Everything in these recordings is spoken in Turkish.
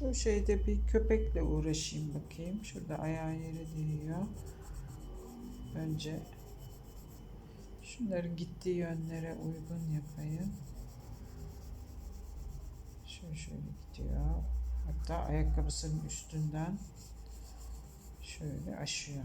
Bu şeyde bir köpekle uğraşayım bakayım. Şurada ayağı yere değiyor. Önce şunların gittiği yönlere uygun yapayım. Şöyle şöyle gidiyor. Hatta ayakkabısının üstünden şöyle aşıyor.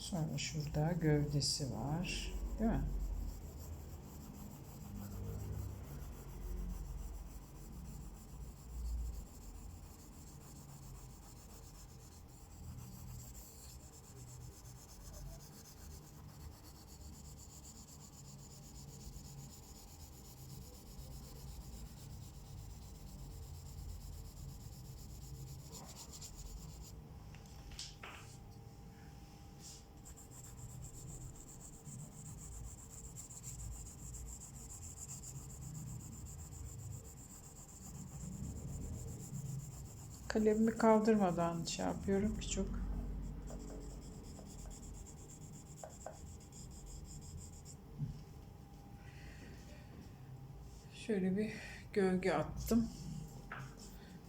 Sonra şurada gövdesi var. Değil mi? Kalemimi kaldırmadan şey yapıyorum ki çok. Şöyle bir gölge attım.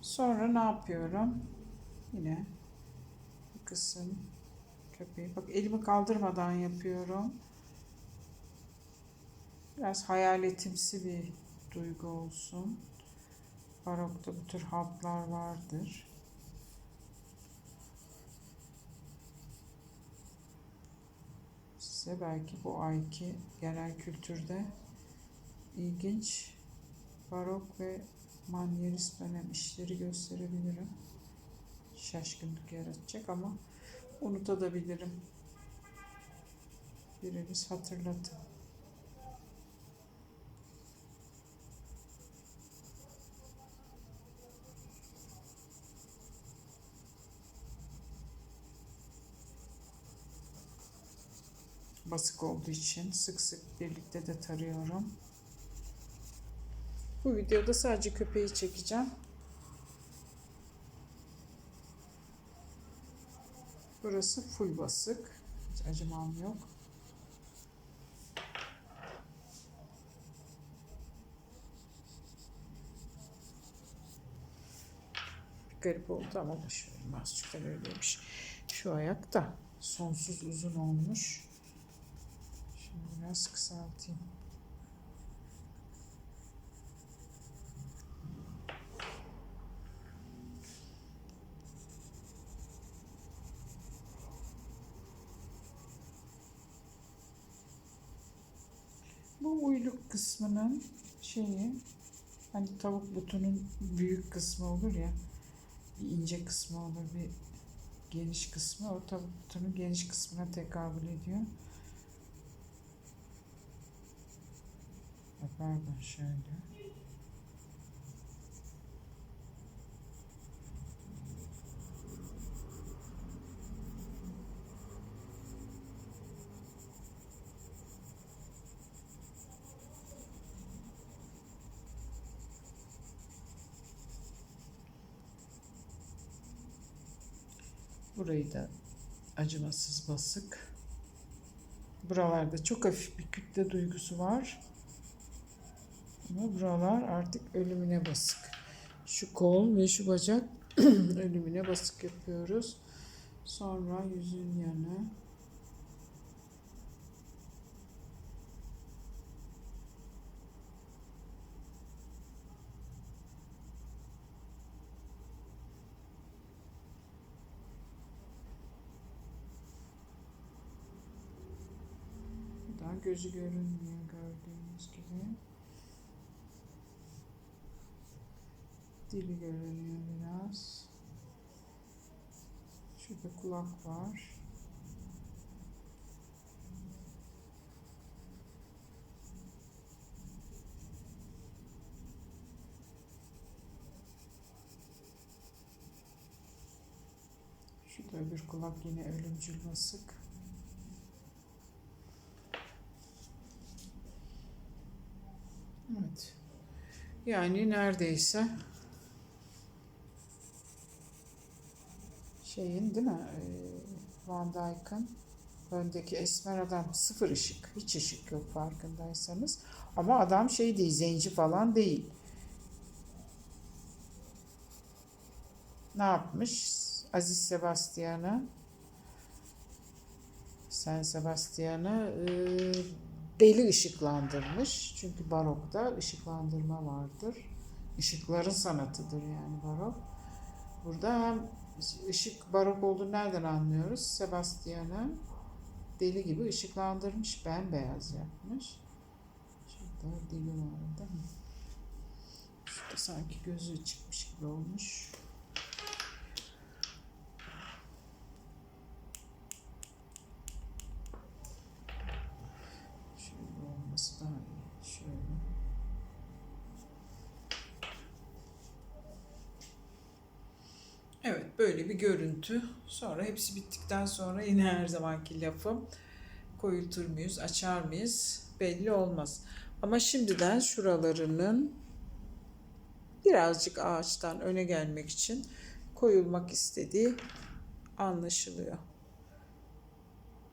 Sonra ne yapıyorum? Yine bu kısım köpeği. Bak elimi kaldırmadan yapıyorum. Biraz hayaletimsi bir duygu olsun. Barokta bu tür hatlar vardır. Size belki bu ayki genel kültürde ilginç barok ve manyerist dönem işleri gösterebilirim. Şaşkınlık yaratacak ama unutabilirim. Biriniz hatırlatın. Basık olduğu için sık sık birlikte de tarıyorum. Bu videoda sadece köpeği çekeceğim. Burası full basık. Hiç acımam yok. Garip oldu ama boşverin. Azıcık da. Şu ayak da sonsuz uzun olmuş. Şimdi biraz kısaltayım. Bu uyluk kısmının şeyi hani tavuk butunun büyük kısmı olur ya bir ince kısmı olur bir geniş kısmı o tavuk butunun geniş kısmına tekabül ediyor. Pardon şöyle. Burayı da acımasız basık. Buralarda çok hafif bir kütle duygusu var. Ama buralar artık ölümüne basık. Şu kol ve şu bacak ölümüne basık yapıyoruz. Sonra yüzün yanı. Gözü görünmüyor gördüğünüz gibi. Dili görünüyor biraz. Şurada kulak var. Şurada öbür kulak yine ölümcül basık. Evet. Yani neredeyse Şeyin değil mi? Ee, Van Dyke'ın öndeki esmer adam sıfır ışık. Hiç ışık yok farkındaysanız. Ama adam şey değil, zenci falan değil. Ne yapmış? Aziz Sebastian'ı Sen Sebastian'ı e, deli ışıklandırmış. Çünkü barokta ışıklandırma vardır. Işıkların sanatıdır yani barok. Burada hem ışık barok olduğunu nereden anlıyoruz? Sebastian'ı deli gibi ışıklandırmış, bembeyaz yapmış. Şurada deli var mi? Şurada sanki gözü çıkmış gibi olmuş. Şöyle olması daha iyi. Şöyle. Evet böyle bir görüntü. Sonra hepsi bittikten sonra yine her zamanki lafım koyultur muyuz, açar mıyız belli olmaz. Ama şimdiden şuralarının birazcık ağaçtan öne gelmek için koyulmak istediği anlaşılıyor.